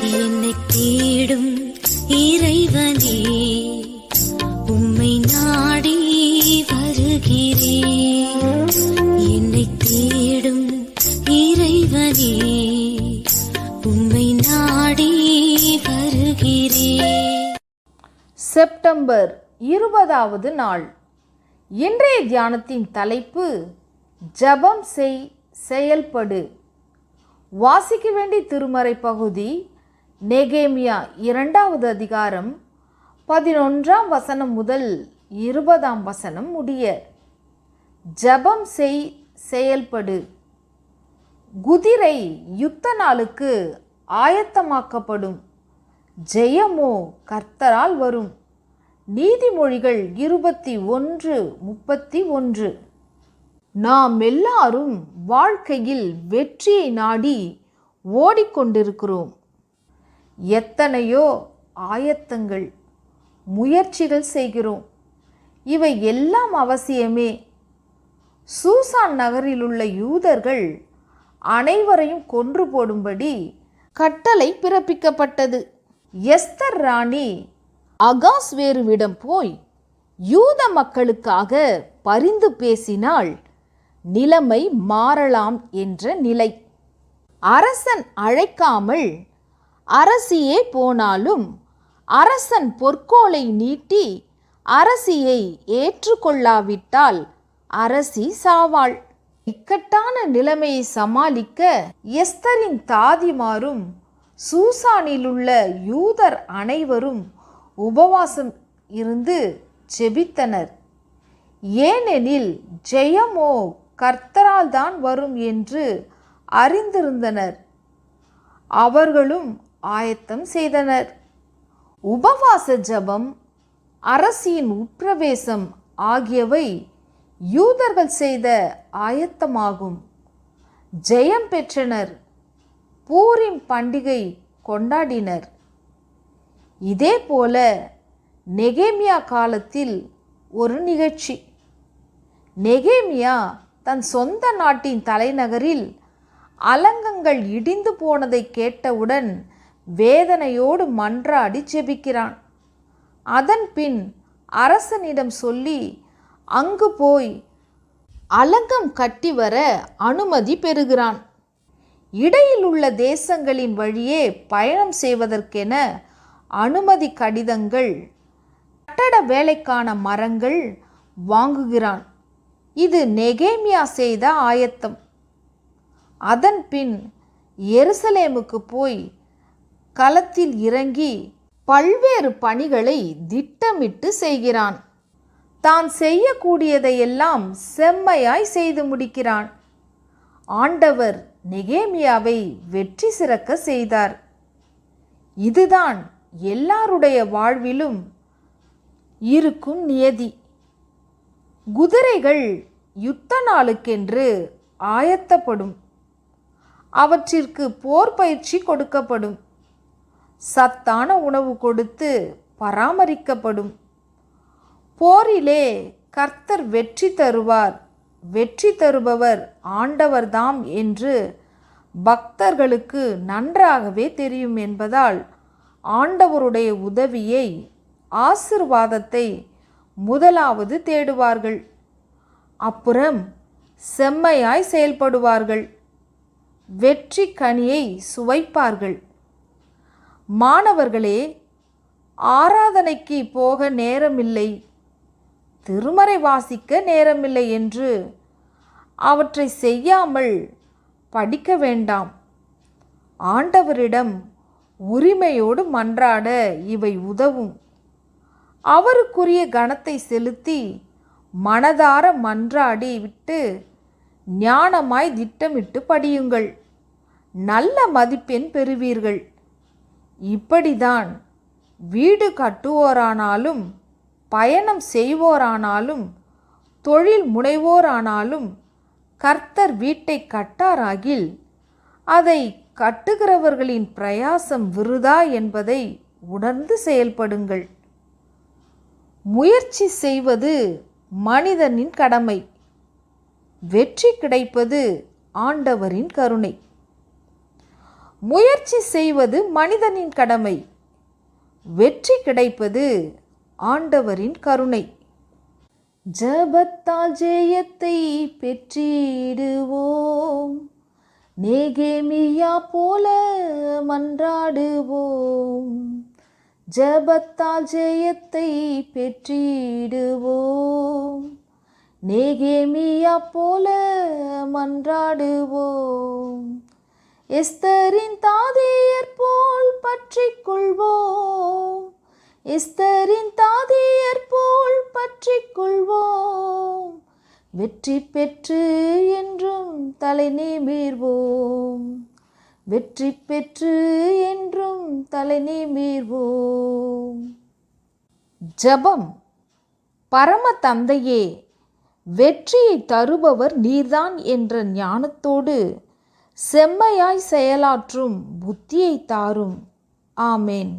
என்னை தேடும் இறைவனே உம்மை நாடி வருகிறேன். என்னை தேடும் இறைவனே உம்மை நாடி வருகிறேன். செப்டம்பர் இருபதாவது நாள். இன்றைய தியானத்தின் தலைப்பு ஜெபம் செய் செயல்படு. வாசிக்க வேண்டிய திருமறை பகுதி நெகேமியா இரண்டாவது அதிகாரம் பதினொன்றாம் வசனம் முதல் இருபதாம் வசனம் முடிய ஜெபம் செய் செயல்படு. குதிரை யுத்த நாளுக்கு ஆயத்தமாக்கப்படும். ஜெயமோ கர்த்தரால் வரும். நீதிமொழிகள் இருபத்தி ஒன்று முப்பத்தி ஒன்று. நாம் எல்லாரும் வாழ்க்கையில் வெற்றியை நாடி ஓடிக்கொண்டிருக்கிறோம். எத்தனையோ ஆயத்தங்கள் முயற்சிகள் செய்கிறோம். இவை எல்லாம் அவசியமே. சூசான் நகரில் உள்ள யூதர்கள் அனைவரையும் கொன்று போடும்படி கட்டளை பிறப்பிக்கப்பட்டது. எஸ்தர் ராணி அகாஸ்வேருவிடம் போய் யூத மக்களுக்காக பரிந்து பேசினால் நிலைமை மாறலாம் என்ற நிலை. அரசன் அழைக்காமல் அரசியே போனாலும் அரசன் பொற்கோலை நீட்டி அரசியை ஏற்றுக்கொள்ளாவிட்டால் அரசி சாவாள். இக்கட்டான நிலைமையை சமாளிக்க எஸ்தரின் தாதிமாரும் சூசானிலுள்ள யூதர் அனைவரும் உபவாசம் இருந்து ஜெபித்தனர் ஏனெனில் ஜெயமோ கர்த்தரால் தான் வரும் என்று அறிந்திருந்தனர். அவர்களும் ஆயத்தம் செய்தனர். உபவாச ஜெபம் அரசியின் உட்பிரவேசம் ஆகியவை யூதர்கள் செய்த ஆயத்தமாகும். ஜெயம் பெற்றனர். பூரிம் பண்டிகை கொண்டாடினர். இதேபோல நெகேமியா காலத்தில் ஒரு நிகழ்ச்சி. நெகேமியா தன் சொந்த நாட்டின் தலைநகரில் அலங்கங்கள் இடிந்து போனதை கேட்டவுடன் வேதனையோடு மன்றாடி ஜெபிக்கிறான். அதன் பின் அரசனிடம் சொல்லி அங்கு போய் அலங்கம் கட்டி வர அனுமதி பெறுகிறான். இடையில் உள்ள தேசங்களின் வழியே பயணம் செய்வதற்கென அனுமதி கடிதங்கள் கட்டட வேலைக்கான மரங்கள் வாங்குகிறான். இது நெகேமியா செய்த ஆயத்தம். அதன் பின் எருசலேமுக்கு போய் களத்தில் இறங்கி பல்வேறு பணிகளை திட்டமிட்டு செய்கிறான். தான் செய்யக்கூடியதையெல்லாம் செம்மையாய் செய்து முடிக்கிறான். ஆண்டவர் நெகேமியாவை வெற்றி சிறக்க செய்தார். இதுதான் எல்லாருடைய வாழ்விலும் இருக்கும் நியதி. குதிரைகள் யுத்த நாளுக்கென்று ஆயத்தப்படும். அவற்றிற்கு போர் பயிற்சி கொடுக்கப்படும். சத்தான உணவு கொடுத்து பராமரிக்கப்படும். போரிலே கர்த்தர் வெற்றி தருவார். வெற்றி தருபவர் ஆண்டவர்தாம் என்று பக்தர்களுக்கு நன்றாகவே தெரியும் என்பதால் ஆண்டவருடைய உதவியை ஆசிர்வாதத்தை முதலாவது தேடுவார்கள். அப்புறம் செம்மையாய் செயல்படுவார்கள். வெற்றி கனியை சுவைப்பார்கள். மாணவர்களே ஆராதனைக்கு போக நேரமில்லை. திருமறை வாசிக்க நேரமில்லை என்று அவற்றை செய்யாமல் படிக்க வேண்டாம். ஆண்டவரிடம் உரிமையோடு மன்றாட இவை உதவும். அவருக்குரிய கணத்தை செலுத்தி மனதார மன்றாடி விட்டு ஞானமாய் திட்டமிட்டு படியுங்கள். நல்ல மதிப்பெண் பெறுவீர்கள். இப்படிதான் வீடு கட்டுவோரானாலும் பயணம் செய்வோரானாலும் தொழில் முனைவோரானாலும் கர்த்தர் வீட்டை கட்டாராகில் அதை கட்டுகிறவர்களின் பிரயாசம் விருதா என்பதை உணர்ந்து செயல்படுங்கள். முயற்சி செய்வது மனிதனின் கடமை. வெற்றி கிடைப்பது ஆண்டவரின் கருணை. முயற்சி செய்வது மனிதனின் கடமை. வெற்றி கிடைப்பது ஆண்டவரின் கருணை. ஜபத்தால் ஜெயத்தை பெற்றிடுவோம். நேகேமியா போல மன்றாடுவோம். ஜபத்தால் ஜெயத்தை பெற்றிடுவோம். நேகேமியா போல மன்றாடுவோம். எஸ்தரின் தாதியர் போல் பற்றிக் கொள்வோம். எஸ்தரின் தாதியர் போல் பற்றிக் கொள்வோம். வெற்றி பெற்று என்றும் தலை நிமிர்வோம் வெற்றி பெற்று என்றும் தலை நிமிர்வோம் ஜபம். பரம தந்தையே வெற்றியை தருபவர் நீர்தான் என்ற ஞானத்தோடு செம்மையாய் செயலாற்றும் புத்தியை தாரும். ஆமேன்.